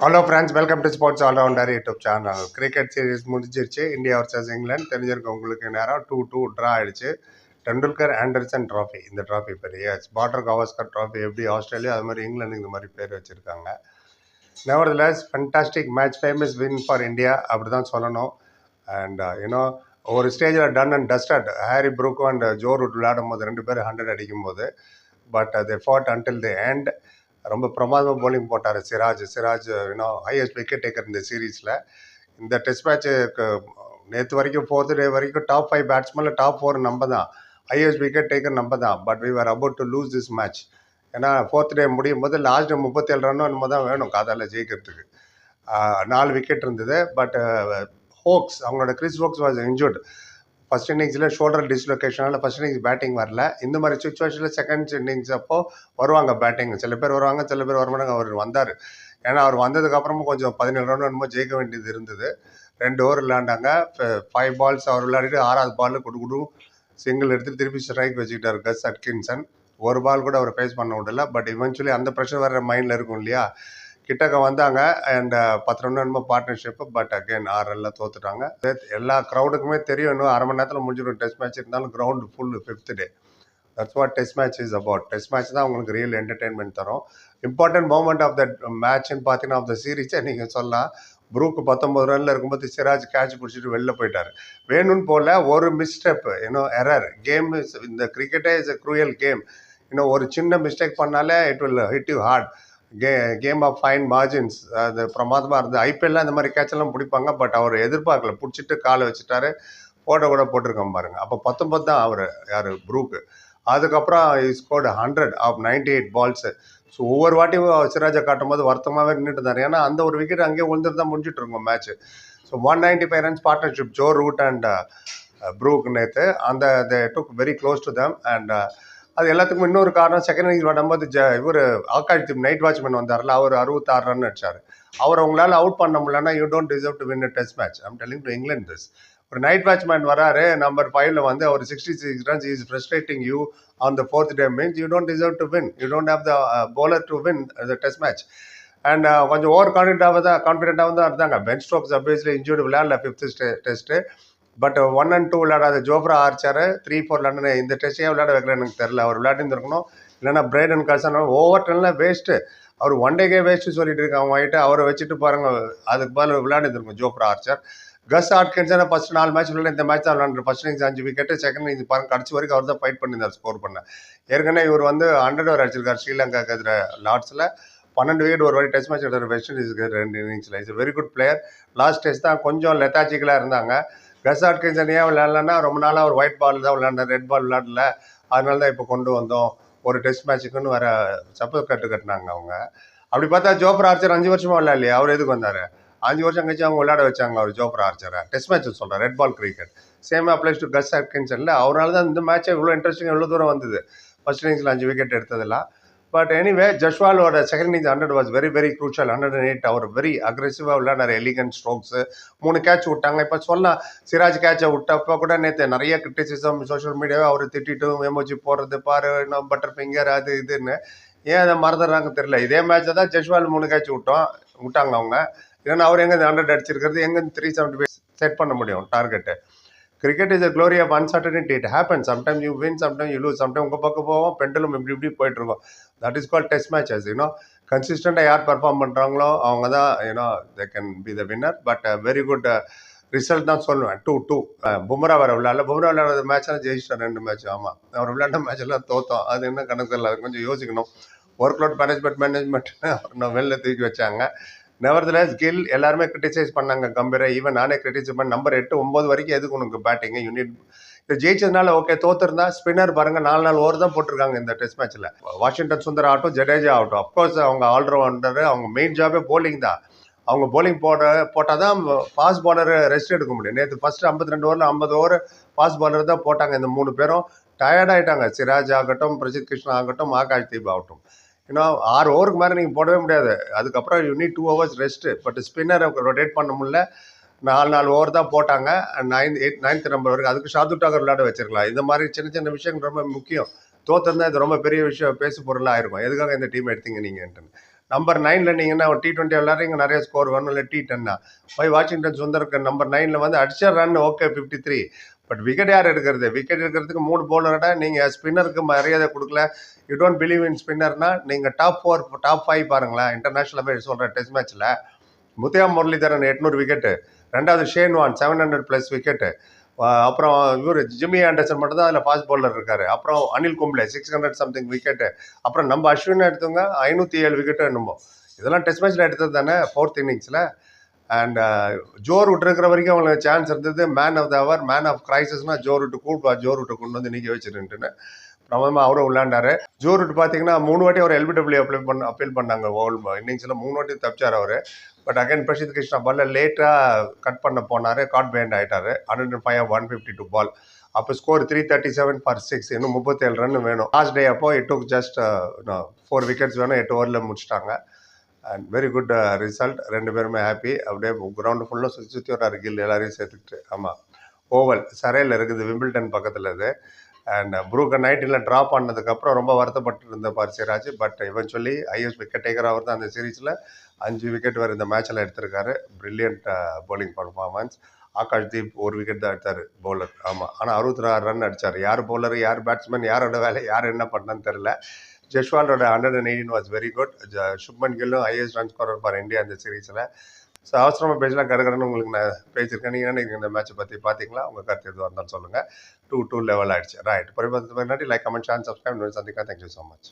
Hello friends welcome to sports allrounder YouTube channel cricket series முடிஞ்சிருச்சு. India versus England தெரிஞ்சிருக்க உங்களுக்கு நேரம். Two two draw ஆயிடுச்சு. Tendulkar Anderson trophy இந்த ட்ராஃபி பெரிய பார்டர் கவாஸ்கர் ட்ராஃபி எப்படி ஆஸ்திரேலியா அது மாதிரி இங்கிலாந்து இந்த மாதிரி பேர் வச்சுருக்காங்க. Nevertheless fantastic match famous win for India அப்படி தான் சொல்லணும் அண்ட் யூனோ uh, ஒரு ஸ்டேஜில் டன் அண்ட் டஸ்டட் ஹாரி ப்ரூக்கோ அண்ட் ஜோ ரூட் விளையாடும் போது ரெண்டு பேரும் ஹண்ட்ரட் அடிக்கும் போது but they fought until the end ரொம்ப பிரமாதமாக போலிங் போட்டார் Siraj. Siraj you know highest wicket taker இந்த சீரீஸில் இந்த டெஸ்ட் மேட்ச்சுக்கு நேற்று வரைக்கும் ஃபோர்த்து டே வரைக்கும் டாப் ஃபைவ் பேட்ஸ்மேனில் டாப் ஃபோர் நம்ம தான் ஹையஸ்ட் விக்கெட் டேக்கர் நம்ம தான் but we are about to lose this match ஏன்னா ஃபோர்த் டே முடியும் போது லாஸ்ட் முப்பத்தேழு ரன்னும் நம்ம தான் வேணும் காதால் ஜெயிக்கிறதுக்கு. நாலு விக்கெட் இருந்தது. பட் ஹோக்ஸ் uh, அவங்களோட Chris Woakes was injured first இன்னிங்ஸில் ஷோல்டர் டிஸ்லொகேஷனால் ஃபஸ்ட் இன்னிங்ஸ் பேட்டிங் வரல. இந்த மாதிரி சுச்சுவேஷனில் செகண்ட் இன்னிங்ஸ் அப்போ வருவாங்க பேட்டிங் சில பேர் வருவாங்க சில பேர் வரமாட்டாங்க. அவர் வந்தார். ஏன்னா அவர் வந்ததுக்கப்புறமும் கொஞ்சம் பதினேழு ரன் என்னமோ ஜெயிக்க வேண்டியது இருந்தது. ரெண்டு ஓவர் விளையாண்டாங்க. ஃபைவ் பால்ஸ் அவர் விளையாடிட்டு ஆறாவது பால் கொடு கொடு சிங்கிள் எடுத்து திருப்பி ஸ்ட்ரைக் வச்சுக்கிட்டார் கஸ் அட்கின்சன் ஒரு பால் கூட அவர் ஃபேஸ் பண்ண விடல. பட் இவென்ச்சுவலி அந்த ப்ரெஷர் வர மைண்டில் இருக்கும் இல்லையா? கிட்டக்க வந்தாங்க அண்ட் பத்து ரன் என்னமோ பட் அகெயின் ஆறு ரன்ல தோத்துட்டாங்க. எல்லா க்ரௌடுக்குமே தெரியும் இன்னும் அரை மணி நேரத்தில் முடிஞ்சிடும். டெஸ்ட் மேட்ச் இருந்தாலும் ground full fifth day that's what test match is about test match தான் உங்களுக்கு ரியல் என்டர்டெயின்மெண்ட் தரும். இம்பார்ட்டன்ட் மூமெண்ட் ஆஃப் த மேட்ச்னு பார்த்தீங்கன்னா ஆஃப் த சீரீஸை நீங்கள் சொல்லலாம். ப்ரூக்கு பத்தொம்பது ரனில் இருக்கும்போது சிராஜ் கேட்ச் பிடிச்சிட்டு வெளில போயிட்டார். வேணும்னு போல ஒரு மிஸ்டெப் இன்னும் எரர் கேம் இந்த கிரிக்கெட்டே இஸ் அ க்ரூயல் கேம் இன்னும் ஒரு சின்ன மிஸ்டேக் பண்ணாலே it will hit you hard K game of fine margins அது பிரமாதமாக இருந்தது. ஐபிஎல்லாம் இந்த மாதிரி கேட்செல்லாம் பிடிப்பாங்க பட் அவர் எதிர்பார்க்கல. பிடிச்சிட்டு காலை வச்சுட்டாரு ஃபோட்டோ கூட போட்டிருக்கோம் பாருங்கள் அப்போ பத்தொன்பது தான் அவர் யார் ப்ரூக்கு அதுக்கப்புறம் scored hundred off ninety eight balls so ஒவ்வொரு வாட்டியும் சிராஜை காட்டும் போது வருத்தமாகவே நின்றுட்டு இருந்தார். ஏன்னா அந்த ஒரு விக்கெட் அங்கேயே விழுந்துட்டு முடிஞ்சிட்டு இருக்கும் match so one ninety five runs partnership Joe Root and Brook நேற்று அந்த they took very close to them and அது எல்லாத்துக்கும் இன்னொரு காரணம் செகண்ட் இன்னிங்ஸ் விடும்போது ஜ இவர் ஆகாஷ் தீப் நைட் வாட்ச்மேன் வந்தார்ல அவர் அறுபத்தாறு ரன் அடிச்சார் அவர் உங்களால் அவுட் பண்ண முடியலன்னா you don't deserve to win test match I'm telling to England this ஒரு நைட் வாட்ச்மேன் வராரு நம்பர் ஃபைவ்ல வந்து அவர் sixty six runs is frustrating you on the fourth day means you don't deserve to win you don't have the bowler to win the test match and கொஞ்சம் over கான்ஃபிடென்ட்டாக தான் கான்ஃபிடென்ட்டாக தான் இருந்தாங்க Ben Stokes obviously injured விளையாடல fifth test but one and two விளையாடாத Jofra Archer three four விளையாடுன இந்த டெஸ்ட்டையே விளையாட வைக்கல எனக்கு தெரில அவர் விளையாடிருந்துருக்கணும். இல்லைன்னா பிரைடன் கல்சன் ஓவர் டென்லாம் வேஸ்ட்டு அவர் ஒன் டேக்கே வேஸ்ட்டு சொல்லிட்டு இருக்காங்க. வாங்கிட்டு அவரை வச்சுட்டு பாருங்க. அதுக்கு பதில் விளையாடிருந்துருக்கும் ஜோப்ரா ஆர்ச்சர். கஸ் ஆட்கின்ஸான ஃபர்ஸ்ட் நாலு மேட்ச் விளையாட இந்த மேட்ச் தான் விளாண்டு ஃபர்ஸ்ட் இன்னிங்ஸ் அஞ்சு விக்கெட் செகண்ட் இன்னிங்ஸ் பாருங்க கடைசி வரைக்கும் அவர் தான் ஃபைட் பண்ணியிருந்தார் ஸ்கோர் பண்ண. ஏற்கனவே இவர் வந்து ஹண்ட்ரட் ஓவர் அடிச்சிருக்கார் ஸ்ரீலங்கா எதிர லார்ட்ஸில் பன்னெண்டு விக்கெட் ஒரு வாட்டி டெஸ்ட் மேட்ச் எடுத்தார். வெஸ்ட் இண்டீஸ்க்கு ரெண்டு இன்னிங்ஸில் is very good player last test தான் கொஞ்சம் லெத்தாச்சிக்கலாக இருந்தாங்க. கஸ் ஆட்கின்சன் ஏன் விளையாடலன்னா ரொம்ப நாளாக ஒரு ஒயிட் பால் தான் விளையாண்டார் ரெட் பால் விளையாடல. அதனால தான் இப்போ கொண்டு வந்தோம். ஒரு டெஸ்ட் மேட்ச்சுக்குன்னு வர சப்போஸ் கட்டு கட்டினாங்க அவங்க. அப்படி பார்த்தா ஜோப்ரா ஆர்ச்சர் அஞ்சு வருஷமா விளையாடலையே அவர் எதுக்கு வந்தார்? அஞ்சு வருஷம் கழிச்சு அவங்க விளையாட வச்சாங்க அவர் ஜோப்ரா ஆர்ச்சரை டெஸ்ட் மேட்ச் சொல்கிறேன் red ball cricket same applies to Gus அட்கின்சன்ல அவரால் தான் இந்த மேட்ச்சே இவ்வளோ இன்ட்ரெஸ்டிங் எவ்வளோ தூரம் வந்தது. ஃபர்ஸ்ட் இன்னிங்ஸில் அஞ்சு விக்கெட் எடுத்ததெல்லாம். But anyway ஜஷ்வாலோட second innings hundred was very very crucial hundred and eight our very அக்ரெசிவாக நிறைய எலிகன் ஸ்ட்ரோக்ஸு மூணு கேட்ச் விட்டாங்க. இப்போ சொல்லலாம் சிராஜ் கேட்சை விட்டப்போ கூட நேற்று நிறைய கிரிட்டிசிசம் சோஷியல் மீடியாவே அவர் திட்டிட்டு எமோஜி போடுறது பாரு இன்னும் பட்டர் ஃபிங்கர் அது இதுன்னு. ஏன் அதை மறந்துடுறாங்க தெரியல. இதே மேட்ச்சை தான் ஜஷ்வால் மூணு கேட்ச் விட்டோம். விட்டாங்க அவங்க. இல்லைன்னா அவர் எங்கே ஹண்ட்ரட் அடிச்சிருக்கிறது எங்கே த்ரீ செவன்ட்டி ஃபைவ் செட் பண்ண முடியும் target cricket is a glory of uncertainty it happen sometime you win sometime you lose sometime உங்கள் பக்கம் போவோம் பெண்டலும் இப்படி இப்படி போயிட்டு இருக்கோம். That is call test matches you know கன்சிஸ்டண்ட்டாக யார் பர்ஃபார்ம் பண்ணுறாங்களோ அவங்க தான் you know they can be the winner but very good result தான் சொல்லுவேன். டூ டூ பும்ரா வர விளையாடல. பும்ரா விளையாடுற மேட்ச்லாம் ஜெயிச்சிட்டோம் ரெண்டு மேட்ச் ஆமாம் அவர் விளையாண்ட மேட்ச் தோத்தோம். அது என்ன கணக்கு இல்லை அது கொஞ்சம் யோசிக்கணும். ஒர்க் லோட் மேனேஜ்மெண்ட் மேனேஜ்மெண்ட் இன்னும் வெளில தூக்கி வச்சாங்க. நெவர்தலஸ் கில் எல்லாருமே கிரிட்டிசைஸ் பண்ணாங்க கம்பீரை. ஈவன் நானே கிரிட்டிசைஸ் பண்ண நம்பர் எட்டு ஒம்பது வரைக்கும் எதுக்கு உனக்கு பேட்டிங் யூனிட் இப்போ ஜெயிச்சதுனால ஓகே தோத்துருந்தா ஸ்பின்னர் பாருங்க நாலு நாள் ஓவர் தான் போட்டிருக்காங்க இந்த டெஸ்ட் மேட்ச்சில் வாஷிங்டன் சுந்தர் ஆகட்டும் ஜடேஜா ஆகட்டும் அப்கோர்ஸ் அவங்க ஆல்ரவுண்டர் அவங்க மெயின் ஜாபே போலிங் தான். அவங்க போலிங் போட போட்டால் தான் ஃபாஸ்ட் பாலர் ரெஸ்ட் எடுக்க முடியும். நேற்று ஃபஸ்ட்டு ஐம்பத்தி ரெண்டு ஓவரில் ஐம்பது ஓவர் ஃபாஸ்ட் பாலர் தான் போட்டாங்க இந்த மூணு பேரும். டயர்ட் ஆகிட்டாங்க சிராஜ் ஆகட்டும் பிரசித் கிருஷ்ணா ஆகட்டும் ஆகாஷ் தீப் ஆகட்டும். ஏன்னா ஆறு ஓவருக்கு மேலே நீங்கள் போடவே முடியாது. அதுக்கப்புறம் you need two hours rest but ஸ்பின்னரை rotate பண்ண முடியல. நாலு நாலு ஓவர் தான் போட்டாங்க. நைன் எயிட் நைன்த் நம்பர் வரைக்கும். அதுக்கு ஷாது டாக்கர் விளையாட வச்சிருக்கலாம். இந்த மாதிரி சின்ன சின்ன விஷயங்கள் ரொம்ப முக்கியம். தோத்திருந்தா இது ரொம்ப பெரிய விஷயம். பேசு பொருளாக இருக்கும் எதுக்காக இந்த டீம் எடுத்தீங்க நீங்கன்ட்டு நம்பர் நைனில் நீங்கள் டி டுவெண்ட்டி விளாட்றீங்க நிறைய ஸ்கோர் வரணும் இல்லை டி டென்னா போய் வாஷிங்டன் சுந்தருக்கு நம்பர் நைனில் வந்து அடிச்ச run okay fifty three but wicket யார் எடுக்கிறது? விக்கெட் எடுக்கிறதுக்கு மூணு பவுலரோட நீங்கள் ஸ்பின்னருக்கு மரியாதை கொடுக்கல. யூ டோன்ட் பிலீவ் இன் ஸ்பின்னர்னா நீங்கள் டாப் ஃபோர் டாப் ஃபைவ் பாருங்களேன். இன்டர்நேஷனல் போய் சொல்கிற டெஸ்ட் மேட்ச்சில் முத்தையா முரளிதரன் எட்நூறு விக்கெட்டு ரெண்டாவது Shane Warne seven hundred plus wicket அப்புறம் இவர் ஜிம்மி ஆண்டர்சன் மட்டும் தான் அதில் ஃபாஸ்ட் பவுலர் இருக்கார். அப்புறம் Anil Kumble six hundred something wicket அப்புறம் நம்ம அஸ்வின் எடுத்தவங்க ஐநூற்றி ஏழு விக்கெட்டு என்னமோ. இதெல்லாம் டெஸ்ட் மேட்ச்சில் எடுத்தது தானே? ஃபோர்த் இன்னிங்ஸில் அண்ட் uh, ஜோர் ரூட் இருக்கிற வரைக்கும் அவங்களுக்கு சான்ஸ் இருந்தது மேன் ஆஃப் த அவர் மேன் ஆஃப் கிரைசஸ்னால் ஜோர் ரூட்டு கூப்பிடுவா ஜோர் விட்டு கொண்டு வந்து நீக்கி வச்சிருந்துட்டுன்னு. பிரபலமாக அவரும் விளையாண்டாரு. ஜோர் விட்டு பார்த்தீங்கன்னா மூணு வாட்டி அவர் எல்பிடபிள்யூ அப்ளை பண்ண அப்பீல் பண்ணாங்க ஓல் இன்னிங்ஸில் மூணு வாட்டி தப்பிச்சார் அவர். பட் அகைன் பிரசித் கிருஷ்ணா பால்ல லேட்டாக கட் பண்ண போனார் காட் பேண்ட் ஆகிட்டார் hundred and five one fifty two ball அப்போ score three thirty seven for six இன்னும் முப்பத்தேழு ரன் வேணும். லாஸ்ட் டே அப்போ it took just four wickets வேணும். எட்டு ஓவரில் முடிச்சிட்டாங்க. அண்ட் வெரி குட் ரிசல்ட் ரெண்டு பேருமே ஹாப்பி அப்படியே கிரவுண்டு ஃபுல்லாக சுற்றி சுற்றி வர்றாரு கில் எல்லாரையும் சேர்த்துக்கிட்டு. ஆமாம் ஓவல் சரையில் இருக்குது விம்பிள்டன் பக்கத்தில் இது அண்ட் ப்ரூக்கர் நைட்டில் ட்ராப் பண்ணதுக்கப்புறம் ரொம்ப வருத்தப்பட்டு இருந்த பார்சிராஜ். பட் இவன் சொல்லி ஐஎஸ் விக்கெட் டேக்கர் அவர் தான் அந்த சீரீஸில் அஞ்சு விக்கெட் வேறு இந்த மேட்ச்சில் எடுத்திருக்காரு. Brilliant bowling performance Akash Deep ஒரு விக்கெட் தான் எடுத்தார் பவுலர் ஆமாம் ஆனால் அறுபத்தி ஆறு ரன் அடித்தார் யார் பவுலர் யார் பேட்ஸ்மேன் யாரோட வேலை யார் என்ன பண்ணான்னு தெரில ஜெஷ்வாலோட hundred and eighteen was very good Shubman கில்லும் highest run scorer for India இந்த சீரீஸில் ஸோ அவசரமாக பேசலாம் கடற்கடன்னு உங்களுக்கு நான் பேசியிருக்கேன். நீங்கள் என்ன நினைக்கிறீங்க? இந்த மேட்ச்சை பற்றி பார்த்தீங்களா உங்கள் கருத்து எதுவாக இருந்தாலும் சொல்லுங்கள் டூ டூ லெவல் ஆகிடுச்சு ரைட் பரிமாற்றத்துக்கு முன்னாடி லைக் கமெண்ட் ஷேர் சப்ஸ்கிரைப் சந்திக்கலாம். Thank you so much